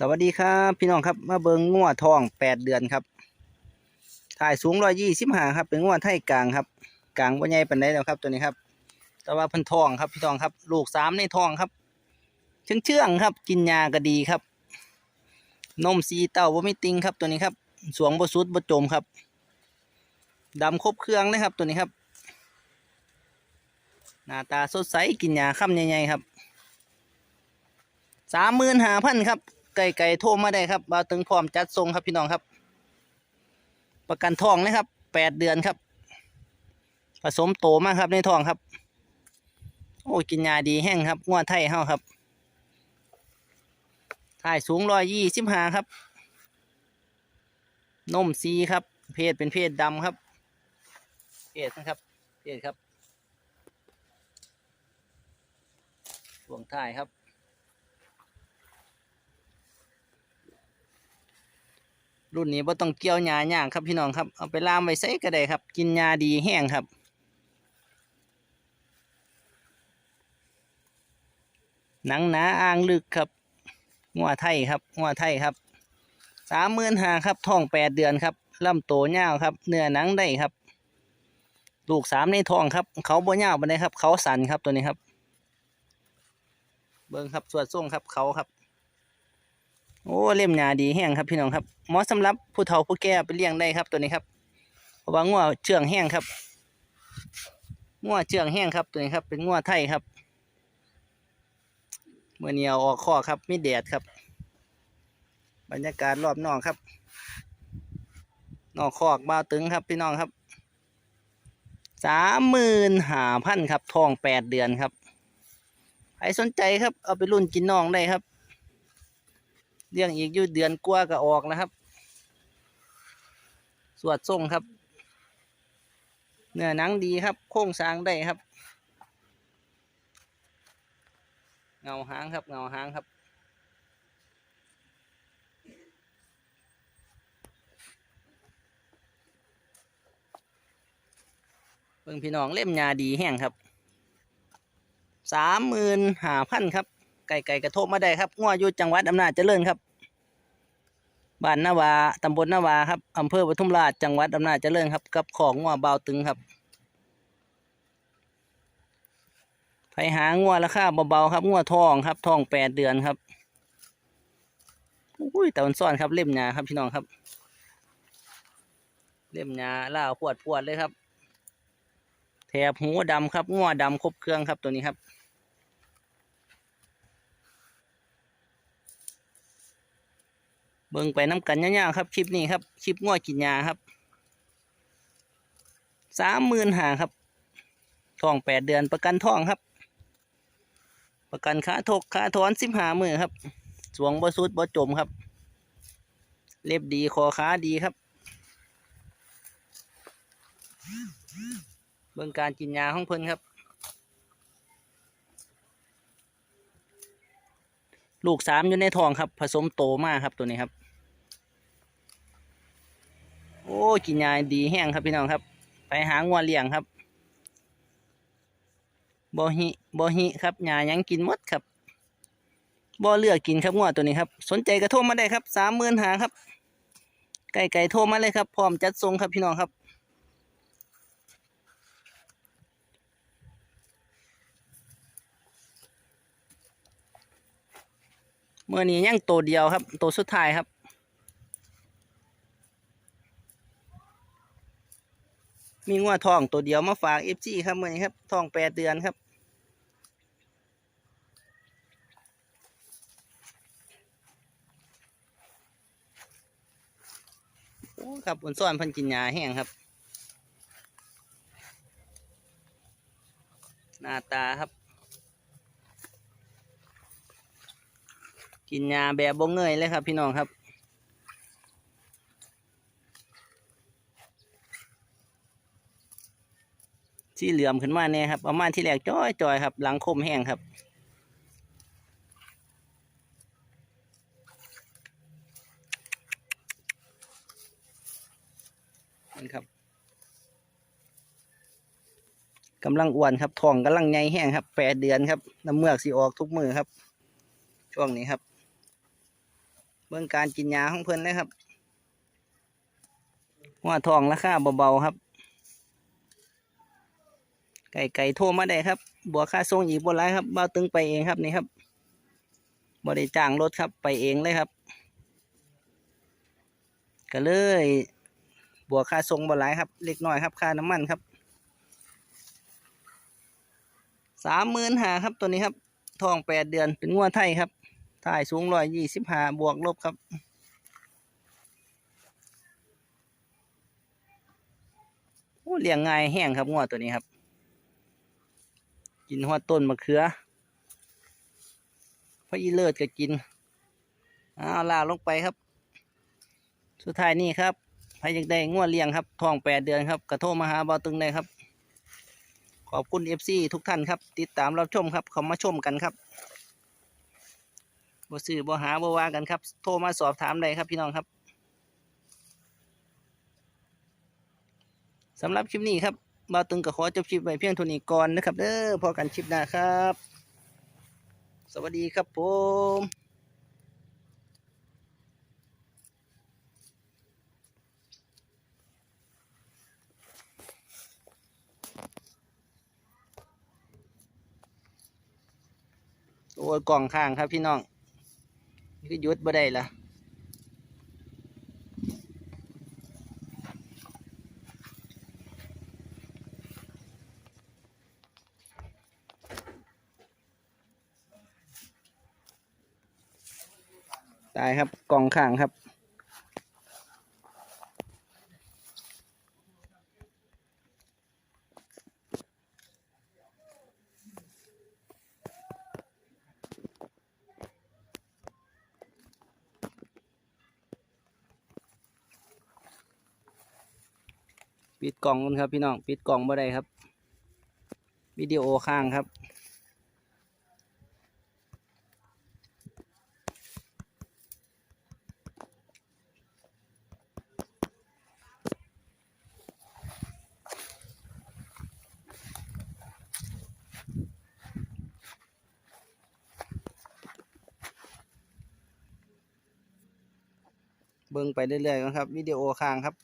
สวัสดีครับพี่น้องครับมาเบิงงัวทองแปดเดือนครับ ถ่ายสูงร้อยยี่สิบห้าครับ เป็นงัวไทยกลางครับ กลางว่าใหญ่ปานใดแล้วครับตัวนี้ครับ แต่ว่าพันทองครับพี่น้องครับ ลูกสามในทองครับ เชื่องเชื่องครับ กินยาก็ดีครับ นมสีเต้าว่าไม่ติงครับตัวนี้ครับ สวงบสุดบจมครับดำครบเครื่องเลยครับตัวนี้ครับ หน้าตาสดใสกินยาค่ำใหญ่ๆครับสามหมื่นห้าพันครับ ไก่ไก่โทรมาได้ครับบ่าวตึงพร้อมจัดส่งครับพี่น้องครับ ประกันทองนะครับแปดเดือนครับ ผสมโตมากครับในทองครับ โอ้กินยาดีแห้งครับงวดไทยเฮาครับถ่ายสูงร้อยยี่สิบห้าครับ นมซีครับ เพศเป็นเพศดำครับ เพศนะครับ เพศครับช่วงท้ายครับ รุ่นนี้บ่ต้องเกี่ยวหญ้าย่างครับพี่น้องครับเอาไปล่ามไว้ใส่ก็ได้ครับ กินหญ้าดีแห้งครับหนังหนาอ่างลึกครับงัวไทยครับงัวไทยครับสามหมื่นห้าครับท้องแปดเดือนครับลำโตยาครับ เนื้อหนังได้ครับ ลูกสามในท้องครับ เขาบ่ยาวปานใดครับ เขาสันครับตัวนี้ครับ เบิ่งครับสวดส่งครับเขาครับ โอ้เล่มหนาดีแห้งครับพี่น้องครับเหมาะสำหรับผู้เฒ่าผู้แก่ไปเลี้ยงได้ครับตัวนี้ครับเพราะว่างัวเชื่องแห้งครับงัวเชื่องแห้งครับตัวนี้ครับ เป็นงัวไทยครับเมื่อเนี้เออกข้อครับมีแดดครับ บรรยากาศรอบนอกครับนอกคอกบ้าตึงครับพี่น้องครับสามหมื่นห้าพันครับทองแปดเดือนครับใครสนใจครับ เอาไปรุ่นกินน้องได้ครับ เลี้ยงอีกยู่เดือนกว่าก็ออกนะครับ สวดส่งครับ เนื้อหนังดีครับ โค้งสร้างได้ครับ เงาหางครับ เงาหางครับเบิ่งพี่น้องเล่มยาดีแห้งครับสามหมื่นห้าพันครับไก่ไก่กระทบมาได้ครับงัวอยู่จังหวัดอำนาจเจริญครับ บ้านนาวาตำบลนาวาครับอำเภอปทุมราชจังหวัดอำนาจเจริญครับ กับของงัวเบาตึงครับไปหางัวราคาเบาๆครับงัวทองครับทองแปดเดือนครับอุ้ยแต่มันซ่อนครับเล่มหนาครับพี่น้องครับ เล่มหนาล่าปวดปวดๆเลยครับ แถบหูดำครับงัวดำครบเครื่องครับตัวนี้ครับ บิ่งไปน้ำกันยาวๆครับคลิปนี้ครับคลิปง้อกินยาครับสามหมื่นหาครับทองแปดเดือนประกันทองครับ ประกันค่าทกค่าถอนสิบหามือครับ สวงบ่สุดบ่จมครับ เล็บดีคอขาดีครับ เบิ่งการกินยาของเพิ่นครับ ลูกสามอยู่ในท้องครับ ผสมโตมากครับตัวนี้ครับ โอ้กินยาดีแห้งครับพี่น้องครับ ไปหางัวเลี้ยงครับบอหิบอหิครับยายังกินมดครับบอเลือกกินครับงัวตัวนี้ครับ สนใจก็โทรมาได้ครับสามหมื่นหาครับ ไก่ไก่โทรมาเลยครับพร้อมจัดส่งครับพี่น้องครับเมื่อนี้ยังตัวเดียวครับตัวสุดท้ายครับ มีงัวทองตัวเดียวมาฝากเอฟซีครับเมื่อนี้ครับทองแปดเดือนครับ โอ้ครับอุนซ่อนพันกินยาแห้งครับ หน้าตาครับ กินยาแบบบ่เงยเลยครับพี่น้องครับ ที่เหลื่อมขึ้นมาเนี่ยครับประมาณที่แรกจ้อยจอยๆครับ หลังคมแห้งครับ นี่ครับกำลังอ้วนครับท้องกำลังใหญ่แห้งครับแปดเดือนครับน้ำเมือกสีออกทุกมือครับ ช่วงนี้ครับ เบิ่งการกินยาของเพิ่อนเลยครับหัวทองราคาเบาๆครับ ไก่ไก่โทรมาได้ครับบัวค่าส่งอีกบนไรครับเบ้าตึงไปเองครับนี่ครับบริจ้างรถครับไปเองเลยครับ ก็เลยบวกค่าส่งบนไรครับ เล็กน้อยครับค่าน้ำมันครับสามหมื่นหาครับตัวนี้ครับทองแปดเดือนเป็นงวดไทยครับถ่ายสูงร้อยยี่สิบห้าบวกลบครับโอ้เลี้ยงง่ายแห้งครับงวดตัวนี้ครับ กินหัวต้นมะเขือพระอีเลิศก็กินเอาลาลงไปครับ สุดท้ายนี่ครับใครอยากได้งวดเลี้ยงครับทองแปดเดือนครับ กระโทรมาหาเบาตึงได้ครับ ขอบคุณเอฟซีทุกท่านครับ ติดตามรับชมครับเขามาชมกันครับบ่ซื้อบ่หาบ่ว่ากันครับ โทรมาสอบถามได้ครับพี่น้องครับสำหรับคลิปนี้ครับ บ่าวตึงก็ขอจบคลิปไว้เพียงเท่านี้ก่อนนะครับเด้อพอกันคลิปหน้าครับ สวัสดีครับผมโอ้ยกล่องข้างครับพี่น้องนี่ก็หยุดบ่ได้ละ ตายครับกองข้างครับ ปิดกล่องกันครับพี่น้อง ปิดกล่องบ่ได้ครับ วิดีโอข้างครับ เบิ่งไปเรื่อยๆนะครับวิดีโอค้างครับ